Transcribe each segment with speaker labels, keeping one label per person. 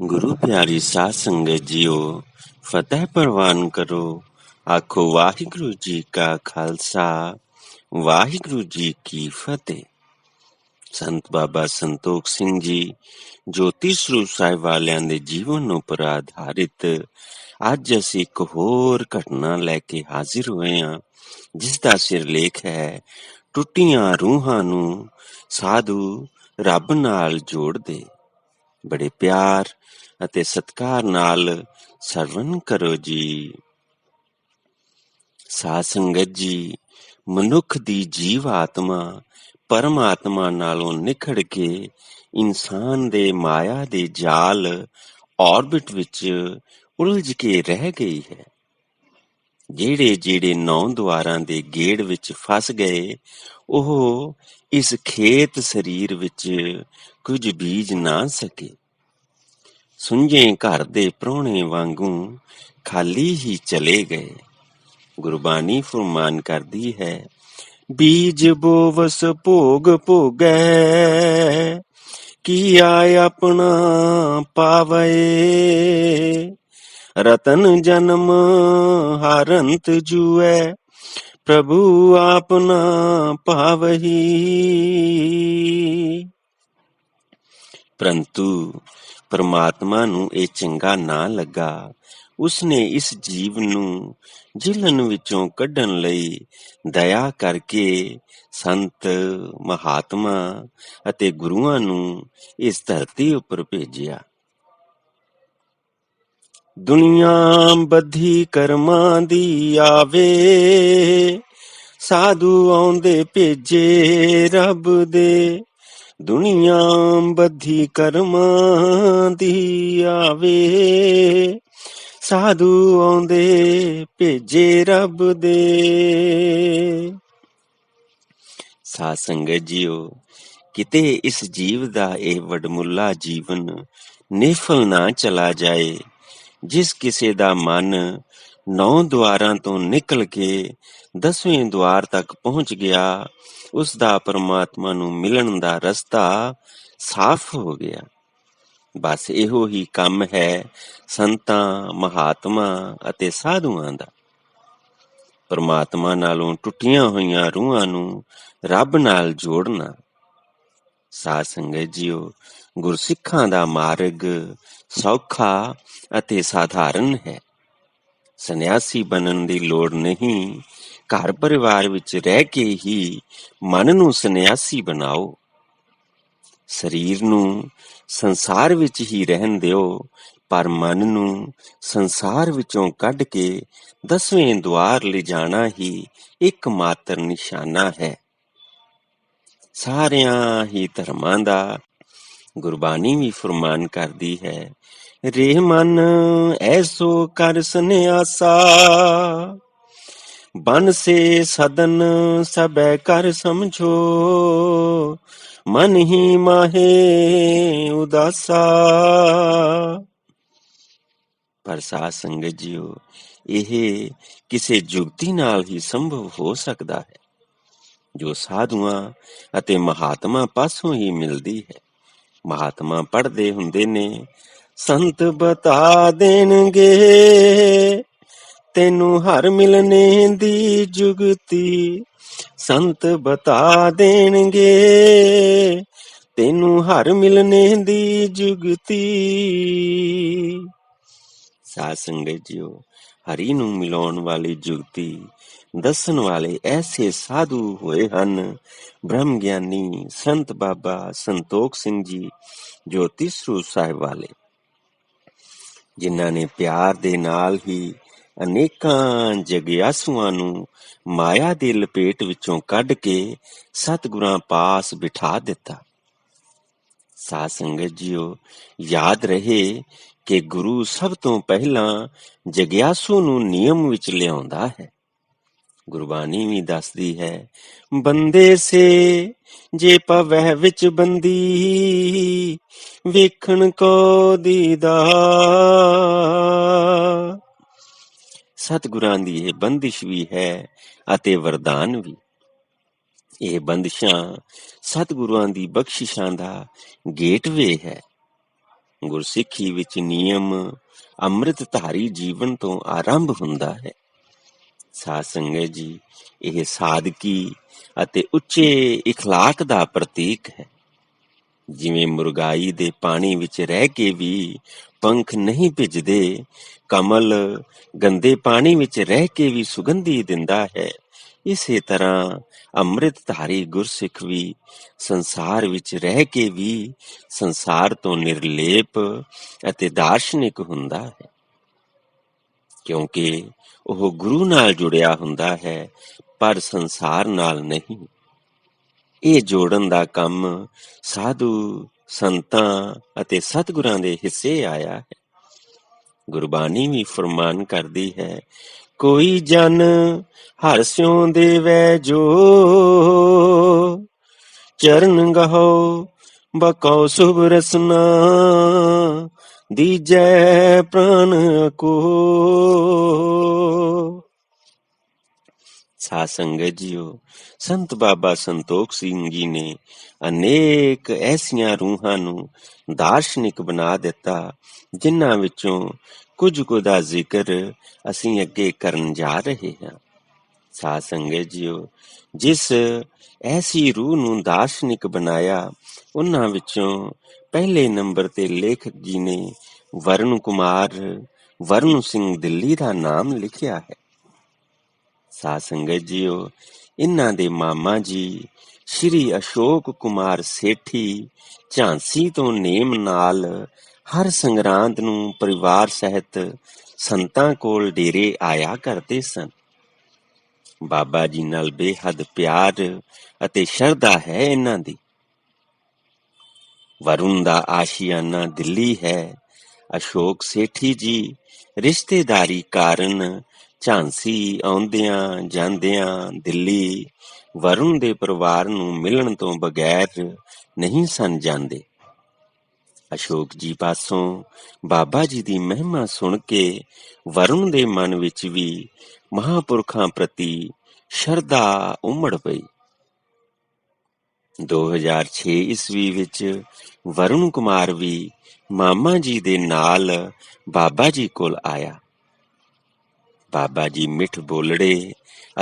Speaker 1: ਗੁਰੂ ਪਿਆਰੀ ਸਾਧ ਸੰਗਤ ਜੀਓ, ਫਤਿਹ ਪ੍ਰਵਾਨ ਕਰੋ। ਆਖੋ, ਵਾਹਿਗੁਰੂ ਜੀ ਕਾ ਖਾਲਸਾ, ਵਾਹਿਗੁਰੂ ਜੀ ਕੀ ਫਤਿਹ। ਸੰਤ ਬਾਬਾ ਸੰਤੋਖ ਸਿੰਘ ਜੀ, ਜੋਤੀ ਸਰੂਪ ਸਾਹਿਬ ਵਾਲਿਆਂ ਦੇ ਜੀਵਨ ਉੱਪਰ ਆਧਾਰਿਤ, ਅੱਜ ਅਸੀਂ ਇੱਕ ਹੋਰ ਘਟਨਾ ਲੈ ਕੇ ਹਾਜ਼ਰ ਹੋਏ ਹਾਂ, ਜਿਸ ਦਾ ਸਿਰਲੇਖ ਹੈ, ਟੁੱਟੀਆਂ ਰੂਹਾਂ ਨੂੰ ਸਾਧੂ ਰੱਬ ਨਾਲ ਜੋੜ ਦੇ ਬੜੇ ਪਿਆਰ ਅਤੇ ਸਤਿਕਾਰ ਨਾਲ ਸਰਵਨ ਕਰੋ ਜੀ। ਸਾਧ ਸੰਗਤ ਜੀ, ਮਨੁੱਖ ਦੀ ਜੀਵ ਆਤਮਾ ਪਰਮਾਤਮਾ ਨਾਲੋਂ ਨਿਖੜ ਕੇ ਇਨਸਾਨ ਦੇ ਮਾਇਆ ਦੇ ਜਾਲ ਆਰਬਿਟ ਵਿੱਚ ਉਲਝ ਕੇ ਰਹਿ ਗਈ ਹੈ। ਜਿਹੜੇ ਜਿਹੜੇ ਨੌ ਦੁਆਰਾਂ ਦੇ ਗੇੜ ਵਿੱਚ ਫਸ ਗਏ, ਉਹ ਇਸ ਖੇਤ ਸਰੀਰ ਵਿੱਚ ਕੁਝ ਬੀਜ ਨਾ ਸਕੇ। ਸੁੰਝੇ ਘਰ ਦੇ ਪ੍ਰਾਹੁਣੇ ਵਾਂਗੂ ਖਾਲੀ ਹੀ ਚਲੇ ਗਏ। ਗੁਰਬਾਣੀ ਫਰਮਾਨ ਕਰਦੀ ਹੈ, ਬੀਜ ਬੋਵਸ ਭੋਗ ਭੋਗੈ ਕੀ ਆਇ ਆਪਣਾ ਪਾਵੇ ਰਤਨ ਜਨਮ ਹਰੰਤ ਜੂਐ, ਪ੍ਰਭੂ ਆਪਨਾ ਪਾਵਹੀ ਪਰੰਤੂ ਪਰਮਾਤਮਾ ਨੂੰ ਇਹ ਚੰਗਾ ਨਾ ਲੱਗਾ। ਉਸਨੇ ਇਸ ਜੀਵ ਨੂੰ ਜਿਲਨ ਵਿੱਚੋਂ ਕੱਢਣ ਲਈ ਦਇਆ ਕਰਕੇ ਸੰਤ, ਮਹਾਤਮਾ ਅਤੇ ਗੁਰੂਆਂ ਨੂੰ ਇਸ ਧਰਤੀ ਉੱਪਰ ਭੇਜਿਆ। ਦੁਨੀਆ ਬੱਧੀ ਕਰਮਾਂ ਦੀ ਆਵੇ, ਸਾਧੂ ਆਉਂਦੇ ਭੇਜੇ ਰੱਬ ਦੇ। ਦੁਨੀਆ ਬੱਧੀ ਕਰਮਾਂ ਦੀ ਆਵੇ। ਸਾਧੂ ਆਉਂਦੇ ਭੇਜੇ ਰੱਬ ਦੇ। ਸਾਧ ਸੰਗਤ ਜੀਓ, ਕਿਤੇ ਇਸ ਜੀਵ ਦਾ ਇਹ ਵਡਮੁੱਲਾ ਜੀਵਨ ਨਿਫਲ ਨਾ ਚਲਾ ਜਾਏ, ਜਿਸ ਕਿਸੇ ਦਾ ਮਨ ਨੌ ਦੁਆਰਾਂ ਤੋਂ ਨਿਕਲ ਕੇ ਦਸਵੇਂ ਦੁਆਰ ਤੱਕ ਪਹੁੰਚ ਗਿਆ। ਉਸ ਦਾ ਪਰਮਾਤਮਾ ਨੂੰ ਮਿਲਣ ਦਾ ਰਸਤਾ ਸਾਫ਼ ਹੋ ਗਿਆ। ਬਸ ਇਹੋ ਹੀ ਕੰਮ ਹੈ ਸੰਤਾਂ, ਮਹਾਤਮਾ ਅਤੇ ਸਾਧੂਆਂ ਦਾ। ਪਰਮਾਤਮਾ ਨਾਲੋਂ ਟੁੱਟੀਆਂ ਹੋਈਆਂ ਰੂਹਾਂ ਨੂੰ ਰੱਬ ਨਾਲ ਜੋੜਨਾ। ਸਾਧ ਸੰਗਤ ਜੀਓ, ਗੁਰਸਿੱਖਾਂ ਦਾ ਮਾਰਗ ਸੌਖਾ ਅਤੇ ਸਾਧਾਰਨ ਹੈ। ਸੰਨਿਆਸੀ ਬਣਨ ਦੀ ਲੋੜ ਨਹੀਂ ਘਰ ਪਰਿਵਾਰ ਵਿੱਚ ਰਹਿ ਕੇ ਹੀ ਮਨ ਨੂੰ ਸੰਨਿਆਸੀ ਬਣਾਓ। ਸਰੀਰ ਨੂੰ ਸੰਸਾਰ ਵਿੱਚ ਹੀ ਰਹਿਣ ਦਿਓ, ਪਰ ਮਨ ਨੂੰ ਸੰਸਾਰ ਵਿੱਚੋਂ ਕੱਢ ਕੇ ਦਸਵੇਂ ਦੁਆਰ ਲਿਜਾਣਾ ਹੀ ਇੱਕ ਮਾਤਰ ਨਿਸ਼ਾਨਾ ਹੈ। ਸਾਰਿਆਂ ਹੀ ਧਰਮਾਂ ਦਾ ਗੁਰਬਾਣੀ ਵੀ ਫਰਮਾਨ ਕਰਦੀ ਹੈ, ਰੇ ਮਨ, ਐਸੋ ਕਰ ਸੰਿਆਸਾ ਬਨ ਸੇ ਸਦਨ ਸਬੈ ਕਰ ਸਮਝੋ। ਮਨ ਹੀ ਮਾਹੇ ਉਦਾਸਾ। ਪਰ ਸਾਧ ਸੰਗਤ ਜੀਓ, ਇਹ ਕਿਸੇ ਜੁਗਤੀ ਨਾਲ ਹੀ ਸੰਭਵ ਹੋ ਸਕਦਾ ਹੈ, ਜੋ ਸਾਧੂਆਂ ਅਤੇ ਮਹਾਤਮਾ ਪਾਸੋਂ ਹੀ ਮਿਲਦੀ ਹੈ। ਮਹਾਤਮਾ ਪੜਦੇ ਹੁੰਦੇ ਨੇ, ਸੰਤ ਬਤਾ ਦੇਣਗੇ। ਤੈਨੂੰ ਹਰ ਮਿਲਨੇ ਦੀ ਜੁਗਤੀ ਸੰਤ ਬਤਾ ਦੇਣਗੇ। ਤੈਨੂੰ ਹਰ ਮਿਲਨੇ ਦੀ ਜੁਗਤੀ। ਸਾਧ ਸੰਗਤ ਜੀਓ, ਹਰੀ ਨੂੰ ਮਿਲਾਉਣ ਵਾਲੀ ਜੁਗਤੀ, ਦੱਸਣ ਵਾਲੇ ਐਸੇ ਸਾਧੂ ਹੋਏ ਹਨ। ਬ੍ਰਹਮ ਗਿਆਨੀ ਸੰਤ ਬਾਬਾ ਸੰਤੋਖ ਸਿੰਘ ਜੀ ਜੋ ਤਿਸਰੂ ਸਾਹਿਬ ਵਾਲੇ, ਜਿਨ੍ਹਾਂ ਨੇ ਪਿਆਰ ਦੇ ਨਾਲ ਹੀ ਅਨੇਕਾਂ ਜਗਿਆਸੂਆਂ ਨੂੰ ਮਾਇਆ ਦੀ ਲਪੇਟ ਵਿੱਚੋਂ ਕੱਢ ਕੇ ਸਤਿਗੁਰਾਂ ਪਾਸ ਬਿਠਾ ਦਿੱਤਾ। ਸਾਧ ਸੰਗਤ ਜੀਓ, ਯਾਦ ਰਹੇ ਕਿ ਗੁਰੂ ਸਭ ਤੋਂ ਪਹਿਲਾਂ ਜਗਿਆਸੂ ਨੂੰ ਨਿਯਮ ਵਿੱਚ ਲਿਆਉਂਦਾ ਹੈ। ਗੁਰਬਾਣੀ ਵੀ ਦੱਸਦੀ ਹੈ, ਬੰਦੇ ਸੇ ਜੇ ਪਵਹਿ ਵਿੱਚ ਬੰਦੀ, ਵੇਖਣ ਕੋ ਦੀਦਾ ਸਤਿਗੁਰਾਂ ਦੀ ਇਹ ਬੰਦਿਸ਼ ਵੀ ਹੈ ਅਤੇ ਵਰਦਾਨ ਵੀ ਇਹ ਬੰਦਿਸ਼ਾਂ ਸਤਿਗੁਰਾਂ ਦੀ ਬਖਸ਼ਿਸ਼ਾਂ ਦਾ ਗੇਟਵੇ ਹੈ ਗੁਰਸਿੱਖੀ ਵਿੱਚ ਨਿਯਮ ਅੰਮ੍ਰਿਤ ਧਾਰੀ ਜੀਵਨ ਤੋਂ ਆਰੰਭ ਹੁੰਦਾ ਹੈ ਸਾਧ ਸੰਗਤ ਜੀ ਇਹ ਸਾਦਗੀ ਅਤੇ ਉੱਚੇ اخلاق ਦਾ ਪ੍ਰਤੀਕ ਹੈ ਜਿਵੇਂ ਮੁਰਗਾਈ ਦੇ ਪਾਣੀ ਵਿੱਚ ਰਹਿ ਕੇ ਵੀ ਪੰਖ ਨਹੀਂ ਭਿੱਜਦੇ ਕਮਲ ਗੰਦੇ ਪਾਣੀ ਵਿੱਚ ਰਹਿ ਕੇ ਵੀ ਸੁਗੰਧੀ ਦਿੰਦਾ ਹੈ। ਇਸੇ ਤਰ੍ਹਾਂ ਅੰਮ੍ਰਿਤ ਧਾਰੀ ਗੁਰਸਿੱਖ ਵੀ ਸੰਸਾਰ ਵਿੱਚ ਰਹਿ ਕੇ ਵੀ ਸੰਸਾਰ ਤੋਂ ਨਿਰਲੇਪ ਅਤੇ ਦਾਰਸ਼ਨਿਕ ਹੁੰਦਾ ਹੈ। ਕਿਉਂਕਿ ਉਹ ਗੁਰੂ ਨਾਲ ਜੁੜਿਆ ਹੁੰਦਾ ਹੈ, ਪਰ ਸੰਸਾਰ ਨਾਲ ਨਹੀਂ। ਇਹ ਜੋੜਨ ਦਾ ਕੰਮ ਸਾਧੂ, ਸੰਤਾਂ ਅਤੇ ਸਤਿਗੁਰਾਂ ਦੇ ਹਿੱਸੇ ਆਇਆ ਹੈ। ਗੁਰਬਾਣੀ ਵੀ ਫਰਮਾਨ ਕਰਦੀ ਹੈ, ਕੋਈ ਜਨ ਹਰ ਸਿਉ ਦੇਵੈ ਜੋ। ਚਰਨ ਗਹੋ ਬਕਉ ਸੁਭ ਰਸਨਾ, ਦੀਜੈ ਪ੍ਰਾਨ ਕੋ ਸਾਧ ਸੰਗਤ ਜੀਓ ਸੰਤ ਬਾਬਾ ਸੰਤੋਖ ਸਿੰਘ ਜੀ ਨੇ ਅਨੇਕ ਐਸੀਆਂ ਰੂਹਾਂ ਨੂੰ ਦਾਰਸ਼ਨਿਕ ਬਣਾ ਦਿੱਤਾ, ਜਿਨ੍ਹਾਂ ਵਿੱਚੋਂ ਕੁਝ ਕੁ ਦਾ ਜ਼ਿਕਰ ਅਸੀਂ ਅੱਗੇ ਕਰਨ ਜਾ ਰਹੇ ਹਾਂ। ਸਾਧ ਸੰਗਤ ਜੀਓ ਜਿਸ ਐਸੀ ਰੂਹ ਨੂੰ ਦਾਰਸ਼ਨਿਕ ਬਣਾਇਆ, ਉਹਨਾਂ ਵਿੱਚੋਂ ਪਹਿਲੇ ਨੰਬਰ ਤੇ ਲੇਖਕ ਜੀ ਨੇ ਵਰਨ ਕੁਮਾਰ, ਵਰਨ ਸਿੰਘ ਦਿੱਲੀ ਦਾ ਨਾਮ ਲਿਖਿਆ ਹੈ। ਸਾਧ ਸੰਗਤ ਜੀਓ ਇਹਨਾਂ ਦੇ ਮਾਮਾ ਜੀ, ਸ਼੍ਰੀ ਅਸ਼ੋਕ ਕੁਮਾਰ ਸੇਠੀ, ਝਾਂਸੀ ਤੋਂ ਨੇਮ ਨਾਲ ਹਰ ਸੰਗਰਾਂਦ ਨੂੰ ਪਰਿਵਾਰ ਸਹਿਤ ਸੰਤਾਂ ਕੋਲ ਡੇਰੇ ਆਇਆ ਕਰਦੇ ਸਨ। ਬਾਬਾ ਜੀ ਨਾਲ ਬੇਹੱਦ ਪਿਆਰ ਅਤੇ ਸ਼ਰਧਾ ਹੈ ਇਹਨਾਂ ਦੀ। ਵਰੁਣ ਦਾ ਆਸ਼ੀਆਨਾ ਦਿੱਲੀ ਹੈ। ਅਸ਼ੋਕ ਸੇਠੀ ਜੀ, ਰਿਸ਼ਤੇਦਾਰੀ ਕਾਰਨ ਝਾਂਸੀ ਆਉਂਦਿਆਂ ਜਾਂਦਿਆਂ ਦਿੱਲੀ ਵਰੁਣ ਦੇ ਪਰਿਵਾਰ ਨੂੰ ਮਿਲਣ ਤੋਂ ਬਗੈਰ ਨਹੀਂ ਸਨ ਜਾਂਦੇ। ਅਸ਼ੋਕ ਜੀ ਪਾਸੋਂ ਬਾਬਾ ਜੀ ਦੀ ਮਹਿਮਾ ਸੁਣ ਕੇ ਵਰੁਣ ਦੇ ਮਨ ਵਿੱਚ ਵੀ ਮਹਾਪੁਰਖਾਂ ਪ੍ਰਤੀ ਸ਼ਰਧਾ ਉਮੜ ਪਈ। 2006 ਈਸਵੀ ਵਿੱਚ ਵਰੁਣ ਕੁਮਾਰ ਵੀ ਮਾਮਾ ਜੀ ਦੇ ਨਾਲ ਬਾਬਾ ਜੀ ਕੋਲ ਆਇਆ। ਬਾਬਾ ਜੀ ਮਿੱਠ ਬੋਲੜੇ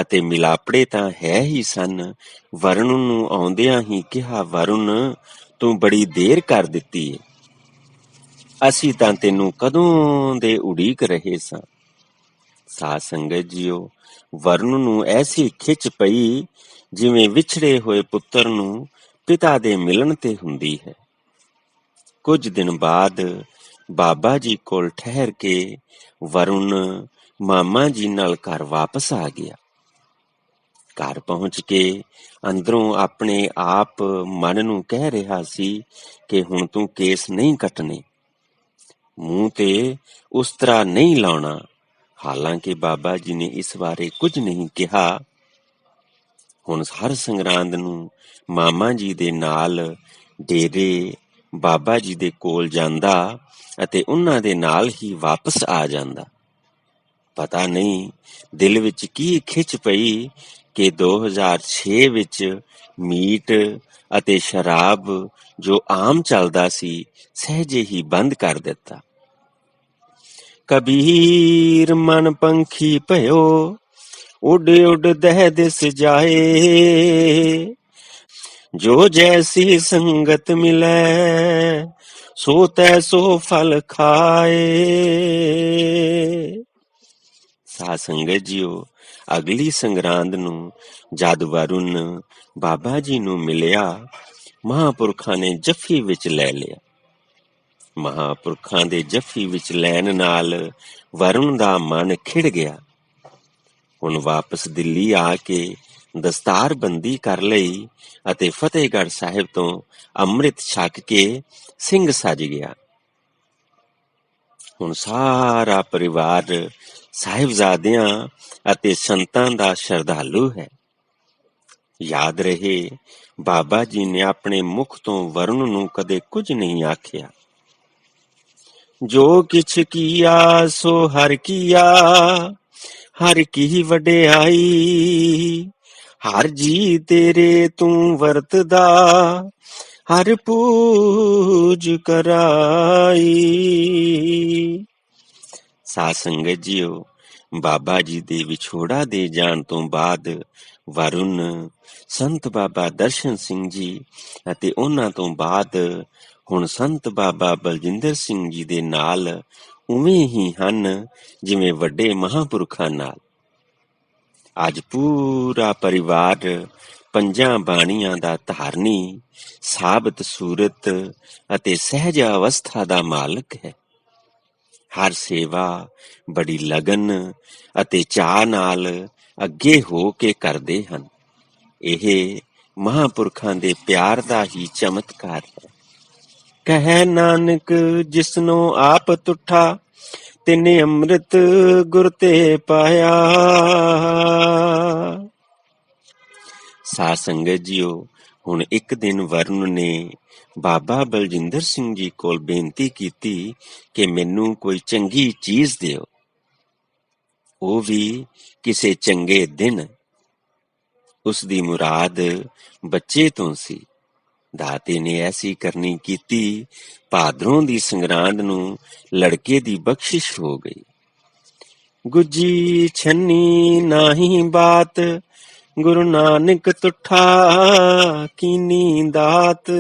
Speaker 1: ਅਤੇ ਮਿਲਾਪੜੇ ਤਾਂ ਹੈ ਹੀ ਸਨ। ਵਰੁਣ ਨੂੰ ਆਉਂਦਿਆਂ ਹੀ ਕਿਹਾ, ਵਰੁਣ, ਤੂੰ ਬੜੀ ਦੇਰ ਕਰ ਦਿੱਤੀ ਏ। ਅਸੀਂ ਤਾਂ ਤੈਨੂੰ ਕਦੋਂ ਦੇ ਉਡੀਕ ਰਹੇ ਸਾਂ। ਸਾਧ ਸੰਗਤ ਜੀਓ ਵਰਨ ਨੂੰ ਐਸੀ ਖਿੱਚ ਪਈ ਜਿਵੇਂ ਵਿਛੜੇ ਹੋਏ ਪੁੱਤਰ ਨੂੰ ਪਿਤਾ ਦੇ ਮਿਲਣ ਤੇ ਹੁੰਦੀ ਹੈ। ਕੁਝ ਦਿਨ ਬਾਅਦ ਬਾਬਾ ਜੀ ਕੋਲ ਠਹਿਰ ਕੇ ਵਰੁਣ ਮਾਮਾ ਜੀ ਨਾਲ ਘਰ ਵਾਪਸ ਆ ਗਿਆ। ਘਰ ਪਹੁੰਚ ਕੇ ਅੰਦਰੋਂ ਆਪਣੇ ਆਪ ਮਨ ਨੂੰ ਕਹਿ ਰਿਹਾ ਸੀ ਕਿ ਹੁਣ ਤੂੰ ਕੇਸ ਨਹੀਂ ਕੱਟਣੇ। ਮੂੰਹ ਤੇ ਉਸ ਤਰ੍ਹਾਂ ਨਹੀਂ ਲਾਉਣਾ। ਹਾਲਾਂਕਿ ਬਾਬਾ ਜੀ ਨੇ ਇਸ ਬਾਰੇ ਕੁਝ ਨਹੀਂ ਕਿਹਾ। ਹੁਣ ਹਰ ਸੰਗਰਾਂਦ ਨੂੰ ਮਾਮਾ ਜੀ ਦੇ ਨਾਲ ਡੇਰੇ ਬਾਬਾ ਜੀ ਦੇ ਕੋਲ ਜਾਂਦਾ ਅਤੇ ਉਹਨਾਂ ਦੇ ਨਾਲ ਹੀ ਵਾਪਸ ਆ ਜਾਂਦਾ। ਪਤਾ ਨਹੀਂ। ਦਿਲ ਵਿੱਚ ਕੀ ਖਿੱਚ ਪਈ ਕਿ 2006 ਵਿੱਚ ਮੀਟ ਅਤੇ ਸ਼ਰਾਬ ਜੋ ਆਮ ਚੱਲਦਾ ਸੀ ਸਹਿਜੇ ਹੀ ਬੰਦ ਕਰ ਦਿੱਤਾ। ਕਬੀਰ ਮਨ ਪੰਖੀ ਭਇਓ, ਉੱਡ ਉੱਡ ਦਹਿ ਦਿਸ ਜਾਏ। ਜੋ ਜੈਸੀ ਸੰਗਤ ਮਿਲੈ, ਸੋ ਤੈਸੋ ਫਲ ਖਾਏ। ਸਾਧ ਸੰਗਤ ਜੀਓ, ਅਗਲੀ ਸੰਗਰਾਂਦ ਨੂੰ ਜਦ ਵਰੁਣ ਬਾਬਾ ਜੀ ਨੂੰ ਮਿਲਿਆ, ਮਹਾਪੁਰਖਾਂ ਨੇ ਜੱਫੀ ਵਿੱਚ ਲੈ ਲਿਆ। ਮਹਾਪੁਰਖਾਂ ਦੇ ਜੱਫੀ ਵਿੱਚ ਲੈਣ ਨਾਲ ਵਰੁਣ ਦਾ ਮਨ ਖਿੜ ਗਿਆ। ਹੁਣ ਵਾਪਸ ਦਿੱਲੀ ਆ ਕੇ ਦਸਤਾਰਬੰਦੀ ਕਰ ਲਈ ਅਤੇ ਫਤਿਹਗੜ੍ਹ ਸਾਹਿਬ ਤੋਂ ਅੰਮ੍ਰਿਤ ਛਕ ਕੇ ਸਿੰਘ ਸਜ ਗਿਆ। ਹੁਣ ਸਾਰਾ ਪਰਿਵਾਰ ਸਾਹਿਬਜ਼ਾਦਿਆਂ ਅਤੇ ਸੰਤਾਂ ਦਾ ਸ਼ਰਧਾਲੂ ਹੈ। ਯਾਦ ਰਹੇ, ਬਾਬਾ ਜੀ ਨੇ ਆਪਣੇ ਮੁਖ ਤੋਂ ਵਰੁਣ ਨੂੰ ਕਦੇ ਕੁਝ ਨਹੀਂ ਆਖਿਆ। ਜੋ ਕਿਛ ਕੀਆ, ਸੋ ਹਰ ਕੀਆ, ਹਰ ਕੀ ਵਡਿਆਈ। ਹਰ ਜੀ ਤੇਰੇ ਤੂੰ ਵਰਤਦਾ, ਹਰ ਪੂਜ ਕਰਾਈ। ਸਾ ਸੰਗਤ ਜੀਓ ਬਾਬਾ ਜੀ ਦੇ ਵਿਛੋੜਾ ਦੇ ਜਾਣ ਤੋਂ ਬਾਅਦ ਵਰੁਣ, ਸੰਤ ਬਾਬਾ ਦਰਸ਼ਨ ਸਿੰਘ ਜੀ ਅਤੇ ਉਹਨਾਂ ਤੋਂ ਬਾਅਦ ਹੁਣ ਸੰਤ ਬਾਬਾ ਬਲਜਿੰਦਰ ਸਿੰਘ ਜੀ ਦੇ ਨਾਲ ਉਵੇਂ ਹੀ ਹਨ ਜਿਵੇਂ ਵੱਡੇ ਮਹਾਂਪੁਰਖਾਂ ਨਾਲ। ਅੱਜ ਪੂਰਾ ਪਰਿਵਾਰ ਪੰਜਾਂ ਬਾਣੀਆਂ ਦਾ ਧਾਰਨੀ, ਸਾਬਤ ਸੂਰਤ ਅਤੇ ਸਹਿਜ ਅਵਸਥਾ ਦਾ ਮਾਲਕ ਹੈ। ਹਰ ਸੇਵਾ, ਬੜੀ ਲਗਨ ਅਤੇ ਚਾਹ ਨਾਲ ਅੱਗੇ ਹੋ ਕੇ ਕਰਦੇ ਹਨ। ਇਹ ਮਹਾਂਪੁਰਖਾਂ ਦੇ ਪਿਆਰ ਦਾ ਹੀ ਚਮਤਕਾਰ ਹੈ। ਕਹੈ ਨਾਨਕ, ਜਿਸਨੋ ਆਪ ਤੁਠਾ, ਤਿਨੇ ਅੰਮ੍ਰਿਤ ਗੁਰ ਤੇ ਪਾਇਆ। ਸਾਧ ਸੰਗਤ ਜੀਓ, ਹੁਣ ਇੱਕ ਦਿਨ ਵਰੁਣ ਨੇ ਬਾਬਾ ਬਲਜਿੰਦਰ ਸਿੰਘ ਜੀ ਕੋਲ ਬੇਨਤੀ ਕੀਤੀ ਕਿ ਮੈਨੂੰ ਕੋਈ ਚੰਗੀ ਚੀਜ਼ ਦਿਓ। ਉਹ ਵੀ ਕਿਸੇ ਚੰਗੇ ਦਿਨ। ਉਸ ਦੀ ਮੁਰਾਦ ਬੱਚੇ ਤੋਂ ਸੀ। ਦਾਤੇ ਨੇ ਐਸੀ ਕਰਨੀ ਕੀਤੀ, ਭਾਦਰੋਂ ਦੀ ਸੰਗਰਾਂਦ ਨੂੰ ਲੜਕੇ ਦੀ ਬਖਸ਼ਿਸ਼ ਹੋ ਗਈ। ਗੁੱਜੀ ਛੰਨੀ ਨਾਹੀ ਬਾਤ ਗੁਰੂ ਨਾਨਕ ਤੁਠਾ ਕੀਨੀ ਦਾਤ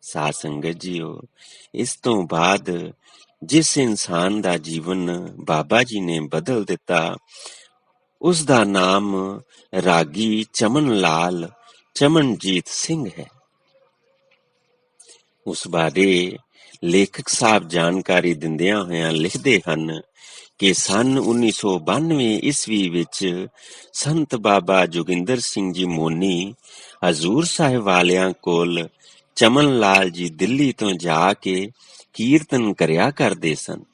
Speaker 1: ਸਾਧ ਸੰਗਤ ਜੀਓ, ਇਸ ਤੋਂ ਬਾਅਦ ਜਿਸ ਇਨਸਾਨ ਦਾ ਜੀਵਨ ਬਾਬਾ ਜੀ ਨੇ ਬਦਲ ਦਿੱਤਾ, ਉਸ ਦਾ ਨਾਮ ਰਾਗੀ ਚਮਨ ਲਾਲ ਚਮਨਜੀਤ ਸਿੰਘ ਹੈ। ਉਸ ਬਾਰੇ ਲੇਖਕ ਸਾਹਿਬ ਜਾਣਕਾਰੀ ਦਿੰਦਿਆਂ ਹੋਇਆਂ ਲਿਖਦੇ ਹਨ ਕਿ ਸਨ 1992 ਈਸਵੀ ਵਿੱਚ ਸੰਤ ਬਾਬਾ ਜੋਗਿੰਦਰ ਸਿੰਘ ਜੀ ਮੋਨੀ ਹਜ਼ੂਰ ਸਾਹਿਬ ਵਾਲਿਆਂ ਕੋਲ ਚਮਨ ਲਾਲ ਜੀ ਦਿੱਲੀ ਤੋਂ ਜਾ ਕੇ ਕੀਰਤਨ ਕਰਿਆ ਕਰਦੇ ਸਨ।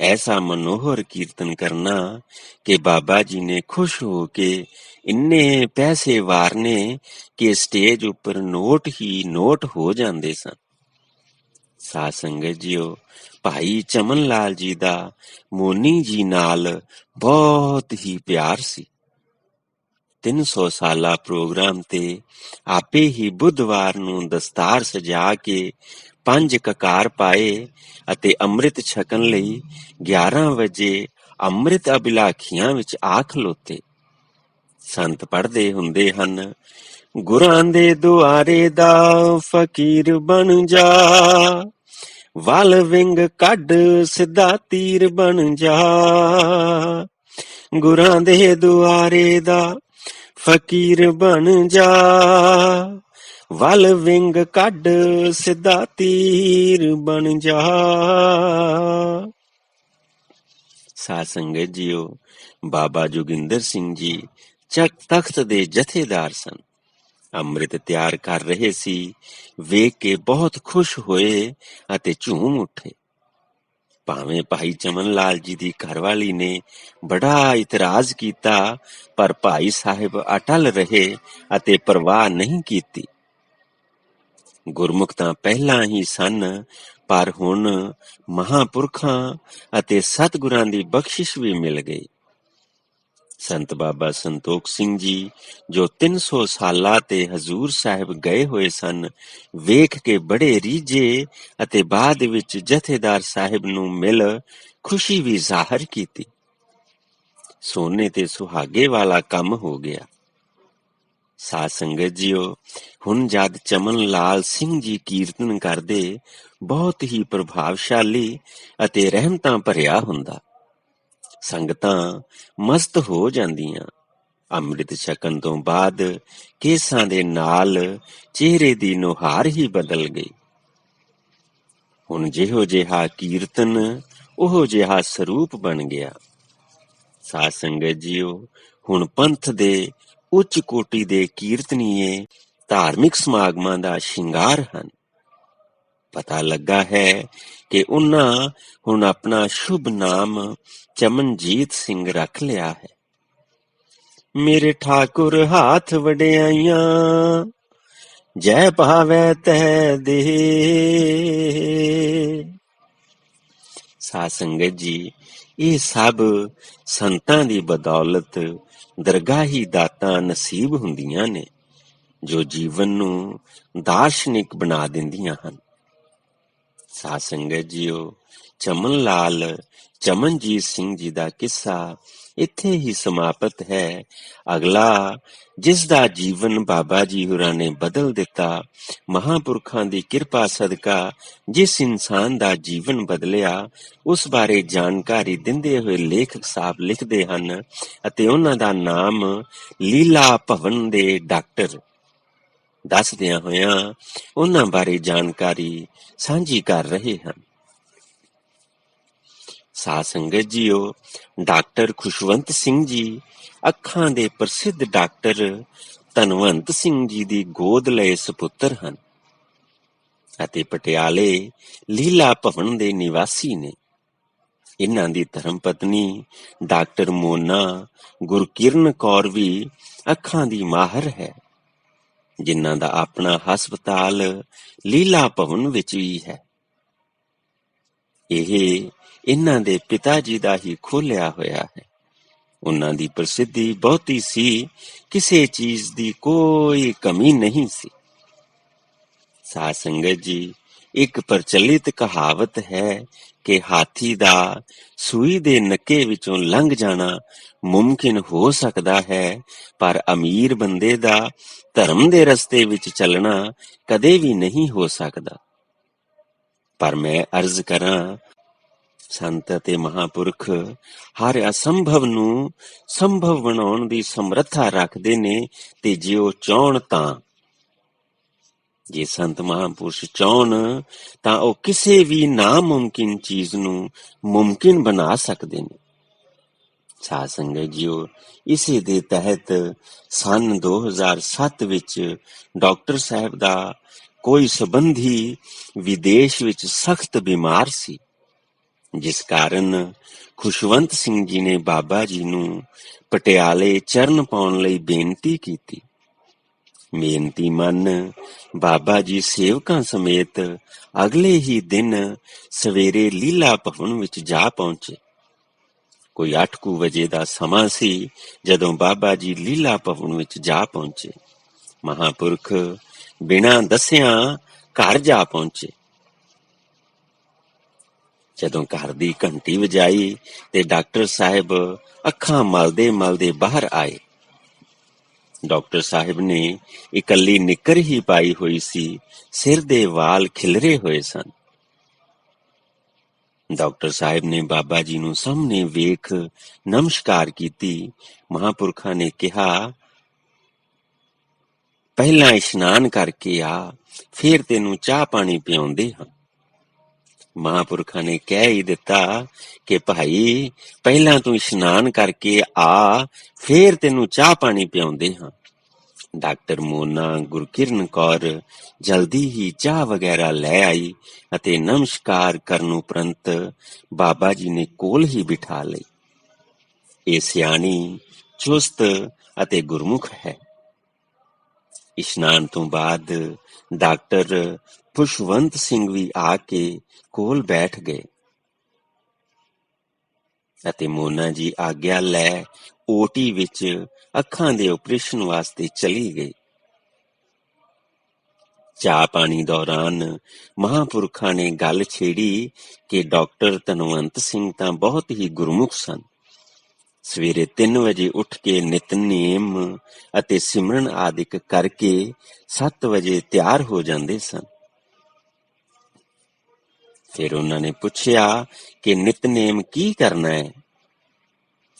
Speaker 1: ਐਸਾ ਮਨੋਹਰ ਕੀਰਤਨ ਕਰਨਾ ਕਿ ਬਾਬਾ ਜੀ ਨੇ ਖੁਸ਼ ਹੋ ਕੇ ਇੰਨੇ ਪੈਸੇ ਵਾਰਨੇ ਕਿ ਸਟੇਜ ਉੱਪਰ ਨੋਟ ਹੀ ਨੋਟ ਹੋ ਜਾਂਦੇ ਸਨ। ਸਾਧ ਸੰਗਤ ਜੀਓ ਭਾਈ ਚਮਨ ਲਾਲ ਜੀ ਦਾ ਮੋਨੀ ਜੀ ਨਾਲ ਬਹੁਤ ਹੀ ਪਿਆਰ ਸੀ। 300 ਸਾਲਾ ਪ੍ਰੋਗਰਾਮ ਤੇ ਆਪੇ ਹੀ ਬੁੱਧਵਾਰ ਨੂੰ ਦਸਤਾਰ ਸਜਾ ਕੇ ਪੰਜ ਕਕਾਰ ਪਾਏ ਅਤੇ ਅੰਮ੍ਰਿਤ ਛਕਣ ਲਈ 11 ਵਜੇ ਅੰਮ੍ਰਿਤ ਅਭਿਲਾਖੀਆਂ ਵਿੱਚ ਆ ਖਲੋਤੇ। ਸੰਤ ਪੜਦੇ ਹੁੰਦੇ ਹਨ, ਗੁਰਾਂ ਦੇ ਦੁਆਰੇ ਦਾ ਫਕੀਰ ਬਣ ਜਾ। ਵਲ ਵਿੰਗ ਕੱਢ ਸਿੱਧਾ ਤੀਰ ਬਣ ਜਾ। ਗੁਰਾਂ ਦੇ ਦੁਆਰੇ ਦਾ ਫਕੀਰ ਬਣ ਜਾ। ਵਲ ਵਿੰਗ ਕੱਢ ਸਿੱਧਾ ਤੀਰ ਬਣ ਜਾ। ਸਾਧ ਸੰਗਤ ਜੀਓ, ਬਾਬਾ ਜੋਗਿੰਦਰ ਸਿੰਘ ਜੀ ਚੱਕ ਤਖਤ ਦੇ ਜਥੇਦਾਰ ਸਨ। ਅੰਮ੍ਰਿਤ ਤਿਆਰ ਕਰ ਰਹੇ ਸੀ, ਵੇਖ ਕੇ ਬਹੁਤ ਖੁਸ਼ ਹੋਏ ਅਤੇ ਝੂਮ ਉੱਠੇ। ਭਾਵੇਂ ਭਾਈ ਚਮਨ ਲਾਲ ਜੀ ਦੀ ਘਰਵਾਲੀ ਨੇ ਬੜਾ ਇਤਰਾਜ਼ ਕੀਤਾ, ਪਰ ਭਾਈ ਸਾਹਿਬ ਅਟਲ ਰਹੇ ਅਤੇ ਪਰਵਾਹ ਨਹੀਂ ਕੀਤੀ। ਗੁਰਮੁਖ ਤਾਂ ਪਹਿਲਾਂ ਹੀ ਸਨ, ਪਰ ਹੁਣ ਮਹਾਪੁਰਖਾਂ ਅਤੇ ਸਤਿਗੁਰਾਂ ਦੀ ਬਖਸ਼ਿਸ਼ ਵੀ ਮਿਲ ਗਈ। ਸੰਤ ਬਾਬਾ ਸੰਤੋਖ ਸਿੰਘ ਜੀ, ਜੋ 300 ਸਾਲਾਂ ਤੇ ਹਜ਼ੂਰ ਸਾਹਿਬ ਗਏ ਹੋਏ ਸਨ, ਵੇਖ ਕੇ ਬੜੇ ਰੀਝੇ ਅਤੇ ਬਾਅਦ ਵਿੱਚ ਜਥੇਦਾਰ ਸਾਹਿਬ ਨੂੰ ਮਿਲ ਖੁਸ਼ੀ ਵੀ ਜ਼ਾਹਰ ਕੀਤੀ। ਸੋਨੇ ਤੇ ਸੁਹਾਗੇ ਵਾਲਾ ਕੰਮ ਹੋ ਗਿਆ। ਸਾਧ ਸੰਗਤ ਜੀਓ, ਹੁਣ ਜਦ ਚਮਨ ਲਾਲ ਸਿੰਘ ਜੀ ਕੀਰਤਨ ਕਰਦੇ, ਬਹੁਤ ਹੀ ਪ੍ਰਭਾਵਸ਼ਾਲੀ ਅਤੇ ਰਹਿਮਤਾਂ ਭਰਿਆ ਹੁੰਦਾ। ਸੰਗਤਾਂ ਮਸਤ ਹੋ ਜਾਂਦੀਆਂ। ਅੰਮ੍ਰਿਤ ਛਕਣ ਤੋਂ ਬਾਅਦ ਕੇਸਾਂ ਦੇ ਨਾਲ ਚਿਹਰੇ ਦੀ ਨੁਹਾਰ ਹੀ ਬਦਲ ਗਈ। ਹੁਣ ਜਿਹੋ ਜਿਹਾ ਕੀਰਤਨ, ਉਹ ਜਿਹਾ ਸਰੂਪ ਬਣ ਗਿਆ। ਸਾਧ ਸੰਗਤ ਜੀਓ, ਹੁਣ ਪੰਥ ਦੇ ਉੱਚ ਕੋਟੀ ਦੇ ਕੀਰਤਨੀਏ ਧਾਰਮਿਕ ਸਮਾਗਮਾਂ ਦਾ ਸ਼ਿੰਗਾਰ ਹਨ। ਪਤਾ ਲੱਗਾ ਹੈ ਕਿ ਉਹਨਾਂ ਹੁਣ ਆਪਣਾ ਸ਼ੁਭ ਨਾਮ ਚਮਨਜੀਤ ਸਿੰਘ ਰੱਖ ਲਿਆ ਹੈ। ਮੇਰੇ ਠਾਕੁਰ ਹਾਥ ਵਡਿਆਈਆਂ, ਜੈ ਭਾਵੈ ਤੈ ਦੇ ਸਾਧ ਸੰਗਤ ਜੀ, ਇਹ ਸਭ ਸੰਤਾਂ ਦੀ ਬਦੌਲਤ ਦਰਗਾਹੀ ਦਾਤਾਂ ਨਸੀਬ ਹੁੰਦੀਆਂ ਨੇ, ਜੋ ਜੀਵਨ ਨੂੰ ਦਾਰਸ਼ਨਿਕ ਬਣਾ ਦਿੰਦੀਆਂ ਹਨ। ਸਾਧ ਸੰਗਤ ਜੀਓ ਚਮਨ ਲਾਲ, ਚਮਨਜੀਤ ਸਿੰਘ ਜੀ ਦਾ ਕਿੱਸਾ ਇੱਥੇ ਹੀ ਸਮਾਪਤ ਹੈ। ਅਗਲਾ, ਜਿਸ ਦਾ ਜੀਵਨ ਬਾਬਾ ਜੀ ਹੋਰਾਂ ਨੇ ਬਦਲ ਦਿੱਤਾ, ਮਹਾਪੁਰਖਾਂ ਦੀ ਕਿਰਪਾ ਸਦਕਾ ਜਿਸ ਇਨਸਾਨ ਦਾ ਜੀਵਨ ਬਦਲਿਆ, ਉਸ ਬਾਰੇ ਜਾਣਕਾਰੀ ਦਿੰਦੇ ਹੋਏ ਲੇਖਕ ਸਾਹਿਬ ਲਿਖਦੇ ਹਨ ਅਤੇ ਉਹਨਾਂ ਦਾ ਨਾਮ ਲੀਲਾ ਭਵਨ ਦੇ ਡਾਕਟਰ ਦੱਸਦਿਆਂ ਹੋਇਆਂ ਉਹਨਾਂ ਬਾਰੇ ਜਾਣਕਾਰੀ ਸਾਂਝੀ ਕਰ ਰਹੇ ਹਨ। ਸਾਧ ਸੰਗਤ ਜੀਓ, ਡਾਕਟਰ ਖੁਸ਼ਵੰਤ ਸਿੰਘ ਜੀ, ਅੱਖਾਂ ਦੇ ਪ੍ਰਸਿੱਧ ਡਾਕਟਰ ਧਨਵੰਤ ਸਿੰਘ ਜੀ ਦੀ ਗੋਦ ਲਏ ਸੁਪੁੱਤਰ ਹਨ ਅਤੇ ਪਟਿਆਲੇ ਲੀਲਾ ਭਵਨ ਦੇ ਨਿਵਾਸੀ ਨੇ। ਇਹਨਾਂ ਦੀ ਧਰਮ ਪਤਨੀ ਡਾਕਟਰ ਮੋਨਾ ਗੁਰਕਿਰਨ ਕੌਰ ਵੀ ਅੱਖਾਂ ਦੀ ਮਾਹਰ ਹੈ। ਜਿਨ੍ਹਾਂ ਦਾ ਆਪਣਾ ਹਸਪਤਾਲ ਲੀਲਾ ਭਵਨ ਵਿੱਚ ਵੀ ਹੈ। ਇਹ ਇਹਨਾਂ ਦੇ ਪਿਤਾ ਜੀ ਦਾ ਹੀ ਖੋਲਿਆ ਹੋਇਆ ਹੈ। ਉਹਨਾਂ ਦੀ ਪ੍ਰਸਿੱਧੀ ਬਹੁਤੀ ਸੀ, ਕਿਸੇ ਚੀਜ਼ ਦੀ ਕੋਈ ਕਮੀ ਨਹੀਂ ਸੀ। ਸਾਧ ਸੰਗਤ ਜੀ, ਇੱਕ ਪ੍ਰਚਲਿਤ ਕਹਾਵਤ ਹੈ ਕਿ ਹਾਥੀ ਦਾ ਸੂਈ ਦੇ ਨੱਕੇ ਵਿੱਚੋਂ ਲੰਘ ਜਾਣਾ ਮੁਮਕਿਨ ਹੋ ਸਕਦਾ ਹੈ, ਪਰ ਅਮੀਰ ਬੰਦੇ ਦਾ ਧਰਮ ਦੇ ਰਸਤੇ ਵਿੱਚ ਚੱਲਣਾ ਕਦੇ ਵੀ ਨਹੀਂ ਹੋ ਸਕਦਾ। ਪਰ ਮੈਂ ਅਰਜ਼ ਕਰਾਂ, ਸੰਤ ਅਤੇ ਮਹਾਪੁਰਖ, ਹਰ ਅਸੰਭਵ ਨੂੰ ਸੰਭਵ ਬਣਾਉਣ ਦੀ ਸਮਰੱਥਾ ਰੱਖਦੇ ਨੇ ਤੇ ਜੇ ਉਹ ਚਾਹਣ ਤਾਂ। ਜੇ ਸੰਤ ਮਹਾਂਪੁਰਸ਼ ਚਾਹਣ ਤਾਂ ਉਹ ਕਿਸੇ ਵੀ ਨਾਮੁਮਕਿਨ ਚੀਜ਼ ਨੂੰ ਮੁਮਕਿਨ ਬਣਾ ਸਕਦੇ ਨੇ। ਸਾਧ ਸੰਗਤ ਜੀਓ, ਇਸੇ ਦੇ ਤਹਿਤ ਸਨ 2007 ਵਿੱਚ ਡਾਕਟਰ ਸਾਹਿਬ ਦਾ ਕੋਈ ਸਬੰਧੀ ਵਿਦੇਸ਼ ਵਿੱਚ ਸਖਤ ਬਿਮਾਰ ਸੀ, ਜਿਸ ਕਾਰਨ ਖੁਸ਼ਵੰਤ ਸਿੰਘ ਜੀ ਨੇ ਬਾਬਾ ਜੀ ਨੂੰ ਪਟਿਆਲੇ ਚਰਨ ਪਾਉਣ ਲਈ ਬੇਨਤੀ ਕੀਤੀ। ਮਿਹਨਤੀ ਮਨ, ਬਾਬਾ ਜੀ ਸੇਵਕਾਂ ਸਮੇਤ ਅਗਲੇ ਹੀ ਦਿਨ ਸਵੇਰੇ ਲੀਲਾ ਭਵਨ ਵਿੱਚ ਜਾ ਪਹੁੰਚੇ। ਕੋਈ 8 ਕੁ ਵਜੇ ਦਾ ਸਮਾਂ ਸੀ ਜਦੋਂ ਬਾਬਾ ਜੀ ਲੀਲਾ ਭਵਨ ਵਿੱਚ ਜਾ ਪਹੁੰਚੇ। ਮਹਾਪੁਰਖ ਬਿਨਾਂ ਦੱਸਿਆਂ ਘਰ ਜਾ ਪਹੁੰਚੇ। ਜਦੋਂ ਘਰ ਦੀ ਘੰਟੀ ਵਜਾਈ ਤੇ ਡਾਕਟਰ ਸਾਹਿਬ ਅੱਖਾਂ ਮਲਦੇ ਮਲਦੇ ਬਾਹਰ ਆਏ। ਡਾਕਟਰ ਸਾਹਿਬ ਨੇ ਇਕੱਲੀ ਨਿੱਕਰ ਹੀ ਪਾਈ ਹੋਈ ਸੀ, ਸਿਰ ਦੇ ਵਾਲ ਖਿਲਰੇ ਹੋਏ ਸਨ। ਡਾਕਟਰ ਸਾਹਿਬ ਨੇ ਬਾਬਾ ਜੀ ਨੂੰ ਸਾਹਮਣੇ ਵੇਖ ਨਮਸਕਾਰ ਕੀਤੀ। ਮਹਾਪੁਰਖਾਂ ਨੇ ਕਿਹਾ, ਪਹਿਲਾਂ ਇਸ਼ਨਾਨ ਕਰਕੇ ਆ, ਫਿਰ ਤੈਨੂੰ ਚਾਹ ਪਾਣੀ ਪਿਆਉਂਦੇ ਹਾਂ। ਮਹਾਪੁਰਖਾਂ ਨੇ ਕਹਿ ਹੀ ਦਿੱਤਾ ਕਿ ਭਾਈ, ਪਹਿਲਾਂ ਤੂੰ ਇਸ਼ਨਾਨ ਕਰਕੇ ਆ, ਫੇਰ ਤੈਨੂੰ ਚਾਹ ਪਾਣੀ ਪਿਆਉਂਦੇ ਹਾਂ। ਡਾਕਟਰ ਮੋਨਾ ਗੁਰਕਿਰਨ ਕੌਰ ਜਲਦੀ ਹੀ ਚਾਹ ਵਗੈਰਾ ਲੈ ਆਈ ਅਤੇ ਨਮਸਕਾਰ ਕਰਨ ਉਪਰੰਤ ਬਾਬਾ ਜੀ ਨੇ ਕੋਲ ਹੀ ਬਿਠਾ ਲਈ। ਇਹ ਸਿਆਣੀ, ਚੁਸਤ ਅਤੇ ਗੁਰਮੁਖ ਹੈ। ਇਸ਼ਨਾਨ ਤੋਂ ਬਾਅਦ ਡਾਕਟਰ ਪੁਸ਼ਵੰਤ ਸਿੰਘ ਵੀ ਆ ਕੇ ਕੋਲ ਬੈਠ ਗਏ। ਅਤੇ ਮੋਨਾ ਜੀ ਆਗਿਆ ਲੈ ਓਟੀ ਵਿੱਚ ਅੱਖਾਂ ਦੇ ਆਪਰੇਸ਼ਨ ਵਾਸਤੇ ਚਲੀ ਗਈ। ਚਾਹ ਪਾਣੀ ਦੌਰਾਨ ਮਹਾਪੁਰਖਾਂ ਨੇ ਗੱਲ ਛੇੜੀ ਕਿ ਡਾਕਟਰ ਤਨਵੰਤ ਸਿੰਘ ਤਾਂ ਬਹੁਤ ਹੀ ਗੁਰਮੁਖ ਸਨ। ਸਵੇਰੇ 3 ਵਜੇ ਉੱਠ ਕੇ ਨਿਤਨੇਮ ਅਤੇ ਸਿਮਰਨ ਆਦਿਕ ਕਰਕੇ 7 ਵਜੇ ਤਿਆਰ ਹੋ ਜਾਂਦੇ ਸਨ। ਫਿਰ ਉਹਨਾਂ ਨੇ ਪੁੱਛਿਆ ਕਿ ਨਿਤਨੇਮ ਕੀ ਕਰਨਾ ਹੈ?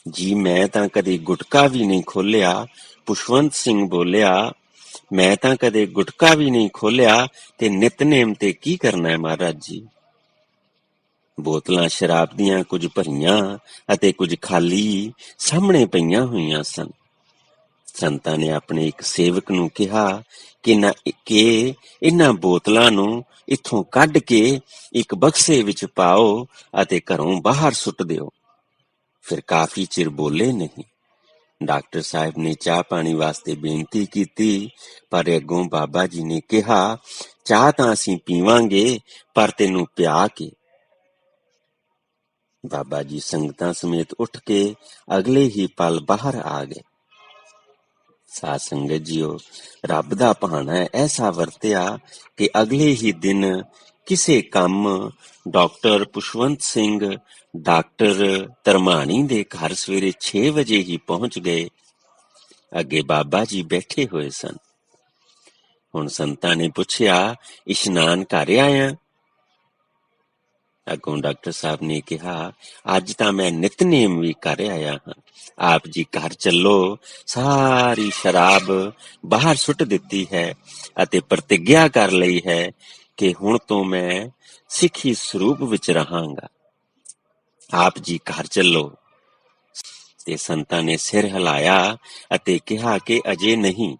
Speaker 1: ਜੀ, ਮੈਂ ਤਾਂ ਕਦੇ ਗੁਟਕਾ ਵੀ ਨਹੀਂ ਖੋਲਿਆ ਪੁਸ਼ਵੰਤ ਸਿੰਘ ਬੋਲਿਆ, ਮੈਂ ਤਾਂ ਕਦੇ ਗੁਟਕਾ ਵੀ ਨਹੀਂ ਖੋਲਿਆ ਤੇ ਨਿਤਨੇਮ ਤੇ ਕੀ ਕਰਨਾ ਹੈ ਮਹਾਰਾਜ ਜੀ? ਬੋਤਲਾਂ ਸ਼ਰਾਬ ਦੀਆਂ ਕੁਝ ਭਰੀਆਂ ਅਤੇ ਕੁਝ ਖਾਲੀ ਸਾਹਮਣੇ ਪਈਆਂ ਹੋਈਆਂ ਸਨ। ਸੰਤਾਂ ਨੇ ਆਪਣੇ ਇੱਕ ਸੇਵਕ ਨੂੰ ਕਿਹਾ ਕਿ ਨਾ, ਕਿ ਇਹਨਾਂ ਬੋਤਲਾਂ ਨੂੰ ਇੱਥੋਂ ਕੱਢ ਕੇ ਇੱਕ ਬਕਸੇ ਵਿੱਚ ਪਾਓ ਅਤੇ ਘਰੋਂ ਬਾਹਰ ਸੁੱਟ ਦਿਓ। ਫਿਰ ਕਾਫੀ ਚਿਰ ਬੋਲੇ ਨਹੀਂ। ਡਾਕਟਰ ਸਾਹਿਬ ਨੇ ਚਾਹ ਪਾਣੀ ਵਾਸਤੇ ਬੇਨਤੀ ਕੀਤੀ, ਪਰ ਅੱਗੋਂ ਬਾਬਾ ਜੀ ਨੇ ਕਿਹਾ, ਚਾਹ ਤਾਂ ਅਸੀਂ ਪੀਵਾਂਗੇ, ਪਰ ਤੈਨੂੰ ਪਿਆ ਕੇ? ਬਾਬਾ ਜੀ ਸੰਗਤਾਂ ਸਮੇਤ ਉੱਠ ਕੇ ਅਗਲੇ ਹੀ ਪਲ ਬਾਹਰ ਆ ਗਏ। ਸਾਧ ਸੰਗਤ ਜੀਓ, ਰੱਬ ਦਾ ਭਾਣਾ ਐਸਾ ਵਰਤਿਆ ਕਿ ਅਗਲੇ ਹੀ ਦਿਨ ਕਿਸੇ ਕੰਮ ਡਾਕਟਰ ਪੁਸ਼ਵੰਤ ਸਿੰਘ, ਡਾਕਟਰ ਤਰਮਾਣੀ ਦੇ ਘਰ ਸਵੇਰੇ 6 ਵਜੇ ਹੀ ਪਹੁੰਚ ਗਏ। ਅੱਗੇ ਬਾਬਾ ਜੀ ਬੈਠੇ ਹੋਏ ਸਨ। ਹੁਣ ਸੰਤਾਂ ਨੇ ਪੁੱਛਿਆ, ਇਸ਼ਨਾਨ ਕਰ ਆਇਆ? ਅੱਗੋਂ ਡਾਕਟਰ ਸਾਹਿਬ ਨੇ ਕਿਹਾ, ਅੱਜ ਤਾਂ ਮੈਂ ਨਿਤਨੇਮ ਵੀ ਕਰ ਆਇਆ ਹਾਂ। ਆਪ ਜੀ ਘਰ ਚੱਲੋ, ਸਾਰੀ ਸ਼ਰਾਬ ਬਾਹਰ ਸੁੱਟ ਦਿੱਤੀ ਹੈ ਅਤੇ ਪ੍ਰਤਿਗਿਆ ਕਰ ਲਈ ਹੈ ਕਿ ਹੁਣ ਤੋਂ ਮੈਂ ਸਿੱਖੀ ਸਰੂਪ ਵਿੱਚ ਰਹਾਂਗਾ। ਆਪ ਜੀ ਘਰ ਚੱਲੋ। ਤੇ ਸੰਤਾਂ ਨੇ ਸਿਰ ਹਿਲਾਇਆ ਅਤੇ ਕਿਹਾ ਕਿ ਅਜੇ ਨਹੀਂ,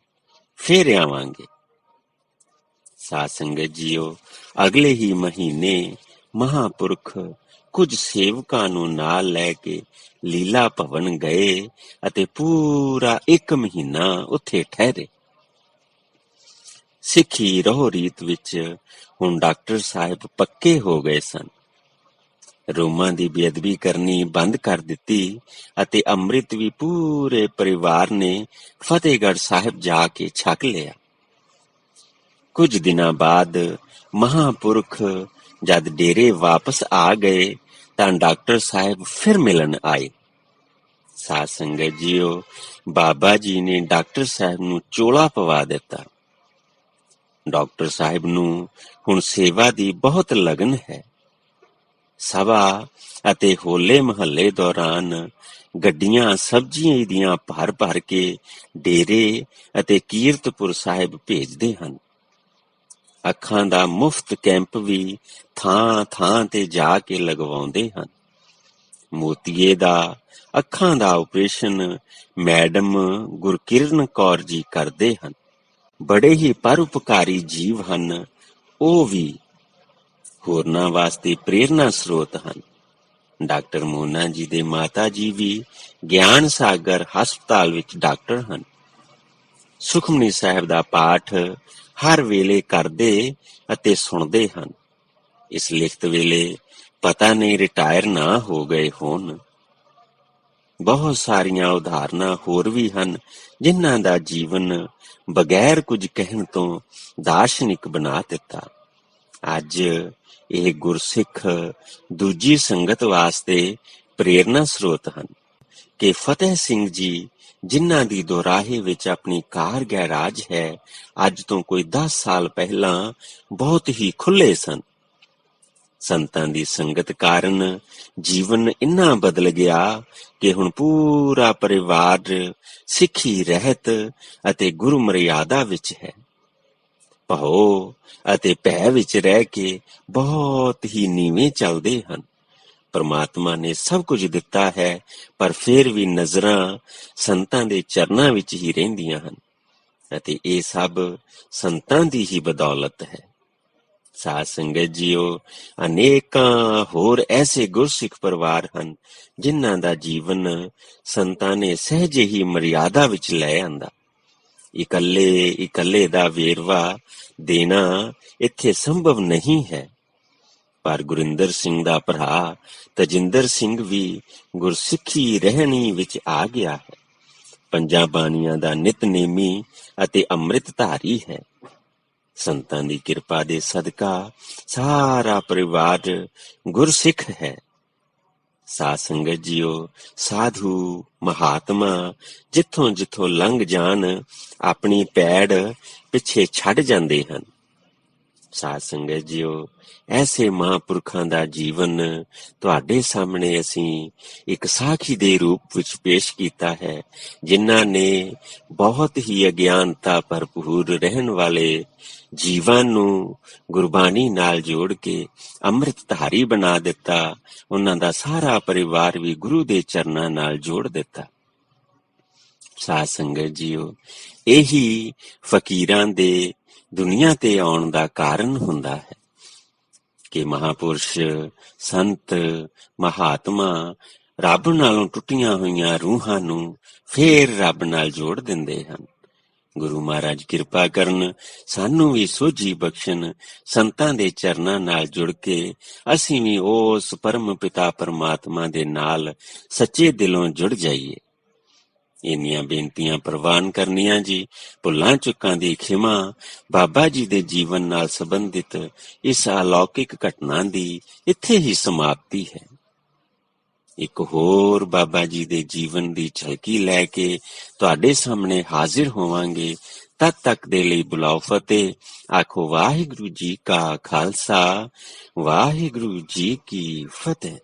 Speaker 1: ਫੇਰ ਆਵਾਂਗੇ। ਸਾਧ ਸੰਗਤ ਜੀਓ, ਅਗਲੇ ਹੀ ਮਹੀਨੇ ਮਹਾਪੁਰਖ, ਕੁਝ ਸੇਵਕਾਂ ਨੂੰ ਨਾਲ ਲੈ ਕੇ ਲੀਲਾ ਭਵਨ ਗਏ ਅਤੇ ਪੂਰਾ ਇੱਕ ਮਹੀਨਾ ਉੱਥੇ ਠਹਿਰੇ। ਸਿੱਖੀ ਰਹੁ ਰੀਤ ਵਿੱਚ ਹੁਣ ਡਾਕਟਰ ਸਾਹਿਬ ਪੱਕੇ ਹੋ ਗਏ ਸਨ। ਰੋਮਾਂ ਦੀ ਬੇਅਦਬੀ ਕਰਨੀ ਬੰਦ ਕਰ ਦਿੱਤੀ ਅਤੇ ਅੰਮ੍ਰਿਤ ਵੀ ਪੂਰੇ ਪਰਿਵਾਰ ਨੇ ਫਤਿਹਗੜ੍ਹ ਸਾਹਿਬ ਜਾ ਕੇ ਛਕ ਲਿਆ। ਕੁਝ ਦਿਨਾਂ ਬਾਅਦ ਮਹਾਪੁਰਖ ਜਦ ਡੇਰੇ ਵਾਪਸ ਆ ਗਏ ਤਾਂ ਡਾਕਟਰ ਸਾਹਿਬ ਫਿਰ ਮਿਲਣ ਆਏ। ਸਾਧ ਸੰਗਤ ਜੀਓ, ਬਾਬਾ ਜੀ ਨੇ ਡਾਕਟਰ ਸਾਹਿਬ ਨੂੰ ਚੋਲਾ ਪਵਾ ਦਿੱਤਾ। ਡਾਕਟਰ ਸਾਹਿਬ ਨੂੰ ਹੁਣ ਸੇਵਾ ਦੀ ਬਹੁਤ ਲਗਨ ਹੈ। ਸਭਾ ਅਤੇ ਹੋਲੇ ਮਹੱਲੇ ਦੌਰਾਨ ਗੱਡੀਆਂ, ਸਬਜ਼ੀਆਂ ਦੀਆਂ ਭਰ ਭਰ ਕੇ ਡੇਰੇ ਅਤੇ ਕੀਰਤਪੁਰ ਸਾਹਿਬ ਭੇਜਦੇ ਹਨ। ਅੱਖਾਂ ਦਾ ਮੁਫਤ ਕੈਂਪ ਵੀ ਥਾਂ ਥਾਂ ਤੇ ਜਾ ਕੇ ਲਗਵਾਉਂਦੇ ਹਨ। ਮੋਤੀਏ ਦਾ, ਅੱਖਾਂ ਦਾ ਆਪਰੇਸ਼ਨ ਮੈਡਮ ਗੁਰਕਿਰਨ ਕੌਰ ਜੀ ਕਰਦੇ ਹਨ। ਬੜੇ ਹੀ ਪਰਉਪਕਾਰੀ ਜੀਵ ਹਨ, ਉਹ ਵੀ ਹੋਰਨਾਂ ਵਾਸਤੇ ਪ੍ਰੇਰਨਾ ਸਰੋਤ ਹਨ। ਡਾਕਟਰ ਮੋਨਾ ਜੀ ਦੇ ਮਾਤਾ ਜੀ ਵੀ ਗਿਆਨ ਸਾਗਰ ਹਸਪਤਾਲ ਵਿੱਚ ਡਾਕਟਰ ਹਨ। ਸੁਖਮਨੀ ਸਾਹਿਬ ਦਾ ਪਾਠ ਹਰ ਵੇਲੇ ਕਰਦੇ ਅਤੇ ਸੁਣਦੇ ਹਨ। ਇਸ ਲਿਖਤ ਵੇਲੇ ਪਤਾ ਨਹੀਂ ਰਿਟਾਇਰ ਨਾ ਹੋ ਗਏ ਹੋਣ। ਬਹੁਤ ਸਾਰੀਆਂ ਉਦਾਹਰਨਾਂ ਹੋਰ ਵੀ ਹਨ, ਜਿਨ੍ਹਾਂ ਦਾ ਜੀਵਨ ਬਗੈਰ ਕੁਝ ਕਹਿਣ ਤੋਂ ਦਾਰਸ਼ਨਿਕ ਬਣਾ ਦਿੱਤਾ। ਅੱਜ ਇਹ ਗੁਰਸਿੱਖ ਦੂਜੀ ਸੰਗਤ ਵਾਸਤੇ ਪ੍ਰੇਰਨਾ ਸਰੋਤ ਹਨ ਕਿ ਫਤਿਹ ਸਿੰਘ ਜੀ ਜਿਨ੍ਹਾਂ ਦੀ ਦੁਰਾਹੇ ਵਿੱਚ ਆਪਣੀ ਕਾਰ ਗੈਰਾਜ ਹੈ, ਅੱਜ ਤੋਂ ਕੋਈ 10 ਸਾਲ ਪਹਿਲਾਂ ਬਹੁਤ ਹੀ ਖੁੱਲੇ ਸਨ। ਸੰਤਾਂ ਦੀ ਸੰਗਤ ਕਾਰਨ ਜੀਵਨ ਇੰਨਾ ਬਦਲ ਗਿਆ ਕਿ ਹੁਣ ਪੂਰਾ ਪਰਿਵਾਰ ਸਿੱਖੀ ਰਹਿਤ ਅਤੇ ਗੁਰੂ ਮਰਿਆਦਾ ਵਿੱਚ ਹੈ। ਭਉ ਅਤੇ ਭੈ ਵਿੱਚ ਰਹਿ ਕੇ ਬਹੁਤ ਹੀ ਨੀਵੇਂ ਚੱਲਦੇ ਹਨ। ਪਰਮਾਤਮਾ ਨੇ ਸਭ ਕੁਝ ਦਿੱਤਾ ਹੈ, ਪਰ ਫਿਰ ਵੀ ਨਜ਼ਰਾਂ ਸੰਤਾਂ ਦੇ ਚਰਨਾਂ ਵਿੱਚ ਹੀ ਰਹਿੰਦੀਆਂ ਹਨ। ਅਤੇ ਇਹ ਸਭ ਸੰਤਾਂ ਦੀ ਹੀ ਬਦੌਲਤ ਹੈ। ਸਾਧ ਸੰਗਤ ਜੀਓ, ਅਨੇਕਾਂ ਹੋਰ ਐਸੇ ਗੁਰਸਿੱਖ ਪਰਿਵਾਰ ਹਨ, ਜਿਨ੍ਹਾਂ ਦਾ ਜੀਵਨ ਸੰਤਾਂ ਨੇ ਸਹਿਜੇ ਹੀ ਮਰਿਆਦਾ ਵਿੱਚ ਲੈ ਆਂਦਾ। ਇਕੱਲੇ ਇਕੱਲੇ ਦਾ ਵੇਰਵਾ ਦੇਣਾ ਇੱਥੇ ਸੰਭਵ ਨਹੀਂ ਹੈ। ਪਰ ਗੁਰਿੰਦਰ ਸਿੰਘ ਦਾ ਭਰਾ ਤਜਿੰਦਰ ਸਿੰਘ ਵੀ ਗੁਰਸਿੱਖੀ ਰਹਿਣੀ ਵਿੱਚ ਆ ਗਿਆ ਹੈ। ਪੰਜਾਂ ਬਾਣੀਆਂ ਦਾ ਨਿਤਨੇਮੀ ਅਤੇ ਅੰਮ੍ਰਿਤਧਾਰੀ ਹੈ। ਸੰਤਾਂ ਦੀ ਕਿਰਪਾ ਦੇ ਸਦਕਾ ਸਾਰਾ ਪਰਿਵਾਰ ਗੁਰਸਿੱਖ ਹੈ। ਸਾਧ ਸੰਗਤ ਜੀਓ, ਸਾਧੂ, ਮਹਾਤਮਾ ਜਿੱਥੋਂ ਜਿੱਥੋਂ ਲੰਘ ਜਾਣ, ਆਪਣੀ ਪੈੜ ਪਿੱਛੇ ਛੱਡ ਜਾਂਦੇ ਹਨ। ਸਾਧ ਸੰਗਤ ਜੀਓ, ਐਸੇ ਮਹਾਂਪੁਰਖਾਂ ਦਾ ਜੀਵਨ ਤੁਹਾਡੇ ਸਾਹਮਣੇ ਅਸੀਂ ਇੱਕ ਸਾਖੀ ਦੇ ਰੂਪ ਵਿੱਚ ਪੇਸ਼ ਕੀਤਾ ਹੈ, ਜਿਨ੍ਹਾਂ ਨੇ ਬਹੁਤ ਹੀ ਅਗਿਆਨਤਾ ਭਰਪੂਰ ਰਹਿਣ ਵਾਲੇ ਜੀਵਨ ਨੂੰ ਗੁਰਬਾਣੀ ਨਾਲ ਜੋੜ ਕੇ ਅੰਮ੍ਰਿਤ ਧਾਰੀ ਬਣਾ ਦਿੱਤਾ, ਉਹਨਾਂ ਦਾ ਸਾਰਾ ਪਰਿਵਾਰ ਵੀ ਗੁਰੂ ਦੇ ਚਰਨਾਂ ਨਾਲ ਜੋੜ ਦਿੱਤਾ। ਸਾਧ ਸੰਗਤ ਜੀਓ, ਇਹੀ ਫਕੀਰਾਂ ਦੇ ਦੁਨੀਆ ਤੇ ਆਉਣ ਦਾ ਕਾਰਨ ਹੁੰਦਾ ਹੈ। ਕਿ ਮਹਾਪੁਰਸ਼, ਸੰਤ, ਮਹਾਤਮਾ ਰੱਬ ਨਾਲੋਂ ਟੁੱਟੀਆਂ ਹੋਈਆਂ ਰੂਹਾਂ ਨੂੰ ਫੇਰ ਰੱਬ ਨਾਲ ਜੋੜ ਦਿੰਦੇ ਹਨ। ਗੁਰੂ ਮਹਾਰਾਜ ਕਿਰਪਾ ਕਰਨ ਸਾਨੂੰ ਵੀ ਸੋਝੀ ਬਖਸ਼ਣ, ਸੰਤਾਂ ਦੇ ਚਰਨਾਂ ਨਾਲ ਜੁੜ ਕੇ ਅਸੀਂ ਵੀ ਉਸ ਪਰਮ ਪਿਤਾ ਪਰਮਾਤਮਾ ਦੇ ਨਾਲ ਸੱਚੇ ਦਿਲੋਂ ਜੁੜ ਜਾਈਏ। ਇੰਨੀਆਂ ਬੇਨਤੀਆਂ ਪ੍ਰਵਾਨ ਕਰਨੀਆਂ ਜੀ। ਭੁੱਲਾਂ ਚੁੱਕਾਂ ਦੀ ਖਿਮਾ, ਬਾਬਾ ਜੀ ਦੇ ਜੀਵਨ ਨਾਲ ਸੰਬੰਧਿਤ ਇਸ ਅਲੌਕਿਕ ਘਟਨਾ ਦੀ ਇੱਥੇ ਹੀ ਸਮਾਪਤੀ ਹੈ। ਇੱਕ ਹੋਰ ਬਾਬਾ ਜੀ ਦੇ ਜੀਵਨ ਦੀ ਝਲਕੀ ਲੈ ਕੇ ਤੁਹਾਡੇ ਸਾਹਮਣੇ ਹਾਜ਼ਰ ਹੋਵਾਂਗੇ। ਤਦ ਤੱਕ ਦੇ ਲਈ ਬੁਲਾਓ ਫਤਿਹ। ਆਖੋ ਵਾਹਿਗੁਰੂ ਜੀ ਕਾ ਖਾਲਸਾ, ਵਾਹਿਗੁਰੂ ਜੀ ਕੀ ਫਤਿਹ।